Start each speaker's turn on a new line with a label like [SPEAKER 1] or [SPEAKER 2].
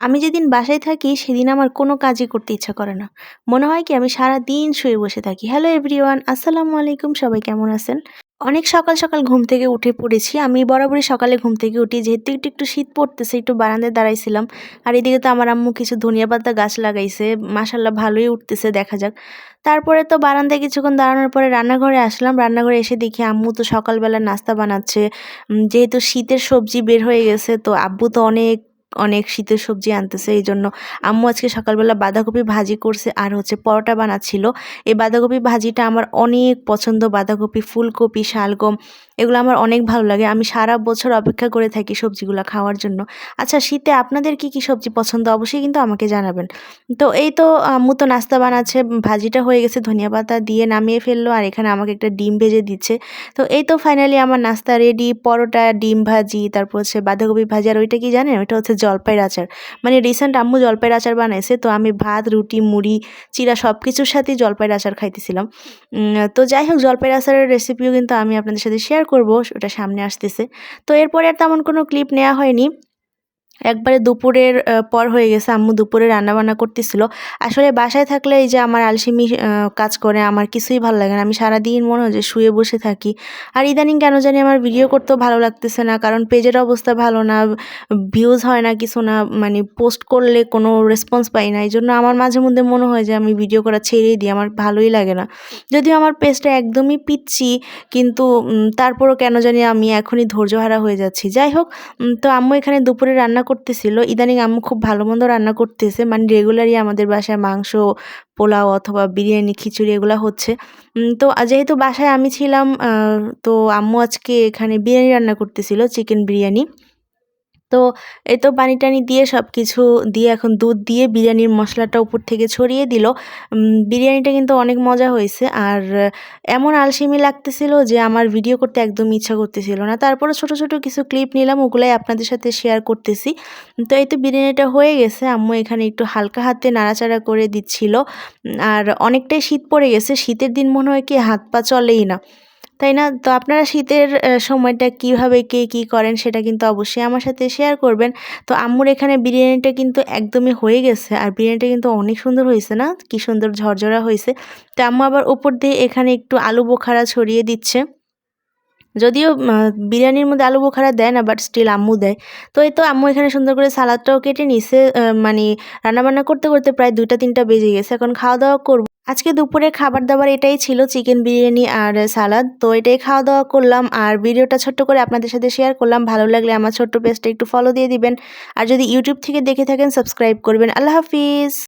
[SPEAKER 1] আমি যেদিন বাসায় থাকি, সেদিন আমার কোনো কাজই করতে ইচ্ছা করে না। মনে হয় কি, আমি সারা দিন শুয়ে বসে থাকি। হ্যালো এভরিওয়ান আসসালামু আলাইকুম, সবাই কেমন আছেন? অনেক সকাল সকাল ঘুম থেকে উঠে পড়েছি। আমি বরাবরই সকালে ঘুম থেকে উঠি, যেহেতু একটু একটু শীত পড়তেছে, একটু বারান্দায় দাঁড়াইছিলাম। আর এদিকে তো আমার আম্মু কিছু ধনিয়া পাতা গাছ লাগাইছে। মাসাল্লাহ ভালোই উঠতেছে, দেখা যাক। তারপরে তো বারান্দায় কিছুক্ষণ দাঁড়ানোর পরে রান্নাঘরে আসলাম। রান্নাঘরে এসে দেখি আম্মু তো সকালবেলা নাস্তা বানাচ্ছে। যেহেতু শীতের সবজি বের হয়ে গেছে, তো আব্বু তো অনেক অনেক শীতের সবজি আনতেছে এই জন্য আম্মু আজকে সকালবেলা বাঁধাকপি ভাজি করছে আর হচ্ছে পরোটা বানাচ্ছিল। এই বাঁধাকপি ভাজিটা আমার অনেক পছন্দ, বাঁধাকপি, ফুলকপি, শালগম, এগুলো আমার অনেক ভালো লাগে। আমি সারা বছর অপেক্ষা করে থাকি সবজিগুলো খাওয়ার জন্য। আচ্ছা শীতে আপনাদের কি কি সবজি পছন্দ? অবশ্যই কিন্তু আমাকে জানাবেন। তো এই তো আম্মু তো নাস্তা বানাচ্ছে, ভাজিটা হয়ে গেছে, ধনিয়া পাতা দিয়ে নামিয়ে ফেলল আর এখানে আমাকে একটা ডিম ভেজে দিচ্ছে। তো এই তো ফাইনালি আমার নাস্তা রেডি পরোটা, ডিম ভাজি, তারপর হচ্ছে বাঁধাকপি ভাজি, আর ওইটা কি জানেন? ওইটা হচ্ছে জলপাইয়ের আচার মানে রিসেন্ট আম্মু জলপাইয়ের আচার বানাইছে, তো আমি ভাত, রুটি, মুড়ি, চিরা সব কিছুর সাথেই জলপাইয়ের আচার খাইতেছিলাম তো যাই হোক জলপাইয়ের আচারের রেসিপিও কিন্তু আমি আপনাদের সাথে শেয়ার করব, ওটা সামনে আসতেছে। তো এরপরে আর তেমন কোনো ক্লিপ নেওয়া হয়নি। একবারে দুপুরের পর হয়ে গেছে। আম্মু দুপুরে রান্নাবান্না করতেছিল। আসলে বাসায় থাকলে এই যে আমার আলসিমি কাজ করে, আমার কিছুই ভালো লাগে না। আমি সারাদিন মনে হয় যে শুয়ে বসে থাকি। আর ইদানিং কেন জানি আমার ভিডিও করতেও ভালো লাগতেছে না, কারণ পেজের অবস্থা ভালো না ভিউজ হয় না কিছু না মানে পোস্ট করলে কোনো রেসপন্স পাই না। এই জন্য আমার মাঝে মধ্যে মনে হয় যে আমি ভিডিও করা ছেড়েই দিই, আমার ভালোই লাগে না। যদিও আমার পেজটা একদমই পিচ্ছি, কিন্তু তারপরও কেন জানি আমি এখনই ধৈর্যহারা হয়ে যাচ্ছি। যাই হোক তো আম্মু এখানে দুপুরে রান্না করতেছিল। ইদানিং আম্মু খুব ভালো মন্দ রান্না করতেছে। মানে রেগুলারই আমাদের বাসায় মাংস, পোলাও অথবা বিরিয়ানি, খিচুড়ি এগুলো হচ্ছে। তো যেহেতু বাসায় আমি ছিলাম তো আম্মু আজকে এখানে বিরিয়ানি রান্না করতেছিল, চিকেন বিরিয়ানি। তো এই তো পানি টানি দিয়ে সব কিছু দিয়ে এখন দুধ দিয়ে বিরিয়ানির মশলাটা উপর থেকে ছড়িয়ে দিল। বিরিয়ানিটা কিন্তু অনেক মজা হয়েছে। আর এমন আলসেমি লাগতেছিল যে আমার ভিডিও করতে একদম ইচ্ছা করতেছিল না। তারপরে ছোট ছোট কিছু ক্লিপ নিলাম, ওগুলাই আপনাদের সাথে শেয়ার করতেছি। তো এই তো বিরিয়ানিটা হয়ে গেছে। আম্মু এখানে একটু হালকা হাতে নাড়াচাড়া করে দিচ্ছিল। আর অনেকটাই শীত পড়ে গেছে। শীতের দিন মনে হয় কি হাত পা চলেই না। তাই না? তো আপনারা শীতের সময়টা কীভাবে কে কী করেন সেটা কিন্তু অবশ্যই আমার সাথে শেয়ার করবেন। তো আম্মুর এখানে বিরিয়ানিটা কিন্তু একদমই হয়ে গেছে আর বিরিয়ানিটা কিন্তু অনেক সুন্দর হয়েছে না? কি সুন্দর ঝরঝরা হয়েছে। তো আম্মু আবার উপর দিয়ে এখানে একটু আলু বোখারা ছড়িয়ে দিচ্ছে। যদিও বিরিয়ানির মধ্যে আলু বোখারা দেয় না বাট স্টিল আম্মু দেয়। তো এই তো আম্মু এখানে সুন্দর করে সালাদটাও কেটে নিছে মানে রান্নাবান্না করতে করতে প্রায় দুইটা, তিনটা বেজে গেছে। এখন খাওয়া দাওয়া করব। আজকে দুপুরে খাবার দাবার এটাই ছিল, চিকেন বিরিয়ানি আর সালাদ। তো এটাই খাওয়া দাওয়া করলাম আর ভিডিওটা ছোট্ট করে আপনাদের সাথে শেয়ার করলাম। ভালো লাগলে আমার ছোট্ট পেজটা একটু ফলো দিয়ে দিবেন। আর যদি ইউটিউব থেকে দেখে থাকেন সাবস্ক্রাইব করবেন। আল্লাহ হাফিজ!